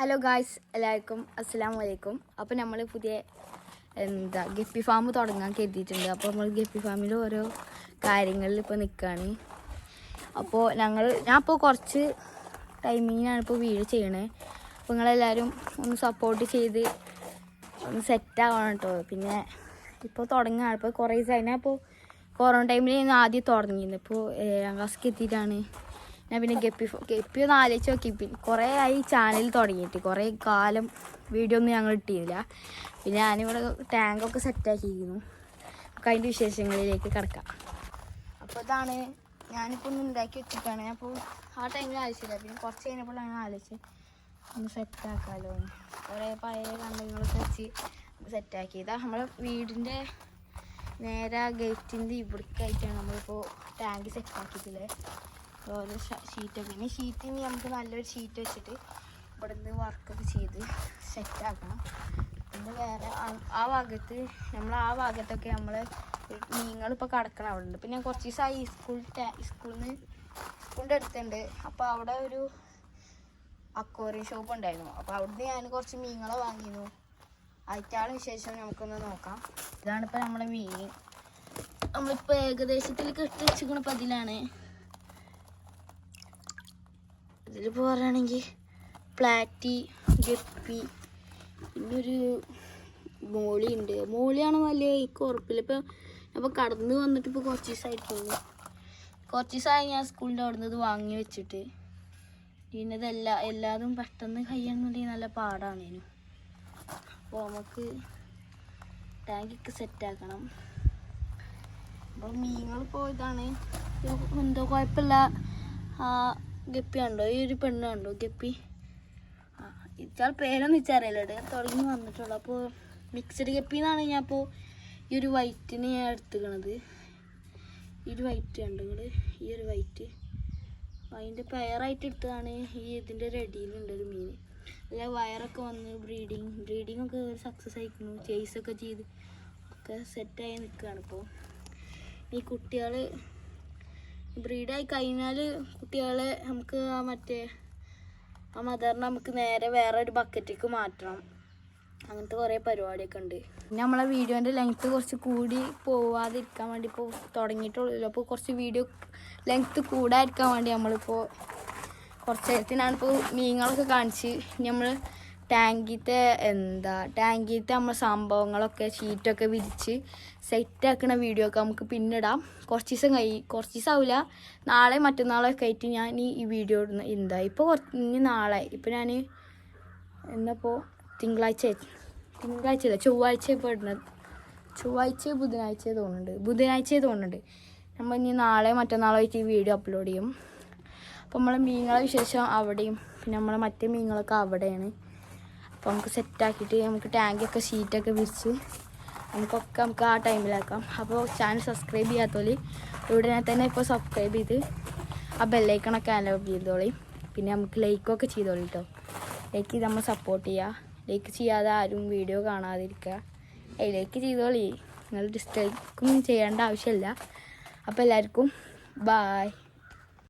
Hello guys എല്ലാവർക്കും അസ്സാം വലൈക്കും അപ്പോൾ നമ്മൾ പുതിയ എന്താ ഗപ്പി ഫാം തുടങ്ങാൻ കരുതിയിട്ടുണ്ട്. അപ്പോൾ നമ്മൾ ഗപ്പി ഫാമിൽ ഓരോ കാര്യങ്ങളിൽ ഇപ്പോൾ നിൽക്കുകയാണ് അപ്പോൾ ഞങ്ങൾ ഞാൻ ഇപ്പോൾ കുറച്ച് ടൈമിങ്ങിനാണ് ഇപ്പോൾ വീട് ചെയ്യണേ. അപ്പോൾ നിങ്ങളെല്ലാവരും ഒന്ന് സപ്പോർട്ട് ചെയ്ത് ഒന്ന് സെറ്റ് ആവണം കേട്ടോ പിന്നെ ഇപ്പോൾ തുടങ്ങുകയാണ് ഇപ്പോൾ കുറേ ദിവസമായി ഇപ്പോൾ കൊറോണ ടൈമിൽ ഞാൻ ആദ്യം തുടങ്ങിയിരുന്നു. ഇപ്പോൾ ഏഴാം ക്ലാസ്സിലേക്ക് എത്തിയിട്ടാണ്. ഞാൻ പിന്നെ ഗപ്പി ഗപ്പി ഒന്ന് ആലോചിച്ച് നോക്കി. കുറേ ആയി ചാനൽ തുടങ്ങിയിട്ട്. കുറേ കാലം വീഡിയോ ഒന്നും ഞങ്ങൾ ഇട്ടിരുന്നില്ല. പിന്നെ ഞാനിവിടെ ടാങ്കൊക്കെ സെറ്റാക്കിയിരുന്നു നമുക്ക് അതിന്റെ വിശേഷങ്ങളിലേക്ക് കിടക്കാം. അപ്പോൾ ഇതാണ് ഞാനിപ്പോൾ ഒന്ന് ഉണ്ടാക്കി വെച്ചിട്ടാണ് അപ്പോൾ ആ ടൈമിൽ ആലോചിച്ചില്ല പിന്നെ കുറച്ച് കഴിഞ്ഞപ്പോഴാണ് ആലോചിച്ച് ഒന്ന് സെറ്റാക്കാമല്ലോ കുറേ പഴയ കണ്ടങ്ങളൊക്കെ വെച്ച് സെറ്റാക്കി ഇതാ നമ്മളെ വീടിന്റെ നേരെ ഗേറ്റിന്റെ ഇവിടേക്കായിട്ടാണ് നമ്മളിപ്പോൾ ടാങ്ക് സെറ്റാക്കിയിട്ടില്ലേ ഓരോ ഷീറ്റ് പിന്നെ ഷീറ്റ് ഇനി നമുക്ക് നല്ലൊരു ഷീറ്റ് വെച്ചിട്ട് ഇവിടെ നിന്ന് വർക്കൊക്കെ ചെയ്ത് സെറ്റാക്കണം പിന്നെ വേറെ ആ- ഭാഗത്ത് നമ്മൾ ആ ഭാഗത്തൊക്കെ നമ്മൾ മീനുകളിപ്പോൾ കിടക്കണം അവിടെ ഉണ്ട് പിന്നെ കുറച്ച് ദിവസമായി സ്കൂൾ സ്കൂളിൽ നിന്ന് സ്കൂളിന്റെ അടുത്തുണ്ട്. അപ്പോൾ അവിടെ ഒരു അക്വോറിയം ഷോപ്പ് ഉണ്ടായിരുന്നു. അപ്പോൾ അവിടുന്ന് ഞാൻ കുറച്ച് മീനുകളെ വാങ്ങിയിരുന്നു. അയറ്റാളെ വിശേഷം നമുക്കൊന്ന് നോക്കാം. ഇതാണിപ്പോൾ നമ്മളെ മീൻ. നമ്മളിപ്പോൾ ഏകദേശത്തിൽ കെട്ടി വെച്ചിരിക്കുന്ന അതിലാണ് ഇതിലിപ്പോൾ പറയുകയാണെങ്കിൽ പ്ലാറ്റി ഗപ്പി പിന്നെ ഒരു മോളി ഉണ്ട് മോളിയാണ് വലിയ എനിക്ക് ഉറപ്പില്ല ഇപ്പം അപ്പോൾ കടന്ന് വന്നിട്ട് ഇപ്പോൾ കുറച്ച് ദിവസമായിട്ടുള്ളൂ കുറച്ച് ദിവസമായി ഞാൻ സ്കൂളിന്റെ അവിടെ നിന്ന് ഇത് വാങ്ങി വെച്ചിട്ട്. പിന്നെ ഇതെല്ലാ എല്ലാതും പെട്ടെന്ന് കഴിയണമെന്നുണ്ടെങ്കിൽ നല്ല പാടാണ് ഇനി. അപ്പോൾ നമുക്ക് ടാങ്കൊക്കെ സെറ്റാക്കണം അപ്പോൾ മീനുകൾ പോയതാണ് എന്തോ കുഴപ്പമില്ല. ഗപ്പി ഉണ്ടോ ഈ ഒരു പെണ്ണ് കണ്ടോ ഗപ്പി? ആ ഇച്ചാൾ പേരൊന്നും ഇച്ചറിയില്ല. കേട്ടോ ഞാൻ തുടങ്ങി വന്നിട്ടുള്ളൂ. അപ്പോൾ മിക്സഡ് ഗപ്പി എന്നാണ് ഞാൻ അപ്പോൾ ഈ ഒരു വൈറ്റിന് ഞാൻ എടുത്തുക്കണത്. ഈ ഒരു വൈറ്റ് ഉണ്ട് നിങ്ങൾ ഈ ഒരു വൈറ്റ് അതിന്റെ പെയറായിട്ട് എടുത്തതാണ് ഈ ഇതിന്റെ റെഡിയിലുണ്ട് ഒരു മീൻ. അല്ല വയറൊക്കെ വന്ന് ബ്രീഡിങ് ബ്രീഡിങ് ഒക്കെ ഒരു സക്സസ് ആയിക്കുന്നു. ചേസൊക്കെ ചെയ്ത് ഒക്കെ സെറ്റായി നിൽക്കുകയാണ് ഇപ്പോൾ ഈ കുട്ടികൾ ബ്രീഡായി കഴിഞ്ഞാൽ കുട്ടികളെ നമുക്ക് ആ മറ്റേ ആ മദറിനെ നമുക്ക് നേരെ വേറെ ഒരു ബക്കറ്റേക്ക് മാറ്റണം. അങ്ങനത്തെ കുറേ പരിപാടിയൊക്കെ ഉണ്ട്. പിന്നെ നമ്മളെ വീഡിയോന്റെ ലെങ്ത്ത് കുറച്ച് കൂടി പോവാതിരിക്കാൻ വേണ്ടി ഇപ്പോൾ തുടങ്ങിയിട്ടുള്ളൂ അപ്പോൾ കുറച്ച് വീഡിയോ ലെങ്ത്ത് കൂടാതിരിക്കാൻ വേണ്ടി നമ്മളിപ്പോൾ കുറച്ച് നേരത്തിനാണ് ഇപ്പോൾ മീനുകളൊക്കെ കാണിച്ച് നമ്മൾ ടാങ്കിത്തെ എന്താ ടാങ്കിത്തെ നമ്മൾ സംഭവങ്ങളൊക്കെ ഷീറ്റൊക്കെ വിരിച്ച് സെറ്റാക്കുന്ന വീഡിയോ ഒക്കെ നമുക്ക് പിന്നിടാം കുറച്ച് ദിവസം കഴി കുറച്ച് ദിവസം ആവില്ല നാളെ മറ്റന്നാളൊക്കെ ആയിട്ട് ഞാൻ ഈ വീഡിയോ ഇടുന്ന എന്താ ഇപ്പോൾ ഇനി നാളെ ഇപ്പോൾ ഞാൻ എന്നപ്പോൾ തിങ്കളാഴ്ച തിങ്കളാഴ്ച അല്ല ചൊവ്വാഴ്ച ഇപ്പോൾ ഇടുന്നത്. ചൊവ്വാഴ്ച ബുധനാഴ്ച തോന്നുന്നുണ്ട് ബുധനാഴ്ച തോന്നുന്നുണ്ട്. നമ്മൾ ഇനി നാളെ മറ്റന്നാളോ ആയിട്ട് ഈ വീഡിയോ അപ്ലോഡ് ചെയ്യും. അപ്പോൾ നമ്മളെ മീനുകളെ വിശേഷം അവിടെയും പിന്നെ നമ്മളെ മറ്റേ മീനുകളൊക്കെ അവിടെയാണ്. അപ്പോൾ നമുക്ക് സെറ്റാക്കിയിട്ട് നമുക്ക് ടാങ്കൊക്കെ ഷീറ്റൊക്കെ വിരിച്ച് നമുക്കൊക്കെ നമുക്ക് ആ ടൈമിലാക്കാം അപ്പോൾ ചാനൽ സബ്സ്ക്രൈബ് ചെയ്യാത്തോളി ഉടനെ തന്നെ ഇപ്പോൾ സബ്സ്ക്രൈബ് ചെയ്ത് ആ ബെല്ലൈക്കണൊക്കെ അലോ ചെയ്തോളി. പിന്നെ നമുക്ക് ലൈക്കൊക്കെ ചെയ്തോളി കേട്ടോ ലൈക്ക് ചെയ്ത് നമ്മൾ സപ്പോർട്ട് ചെയ്യുക ലൈക്ക് ചെയ്യാതെ ആരും വീഡിയോ കാണാതിരിക്കുക. ഏയ് ലൈക്ക് ചെയ്തോളി. നിങ്ങൾ ഡിസ്ലൈക്കും ചെയ്യേണ്ട ആവശ്യമില്ല അപ്പോൾ എല്ലാവർക്കും ബായ്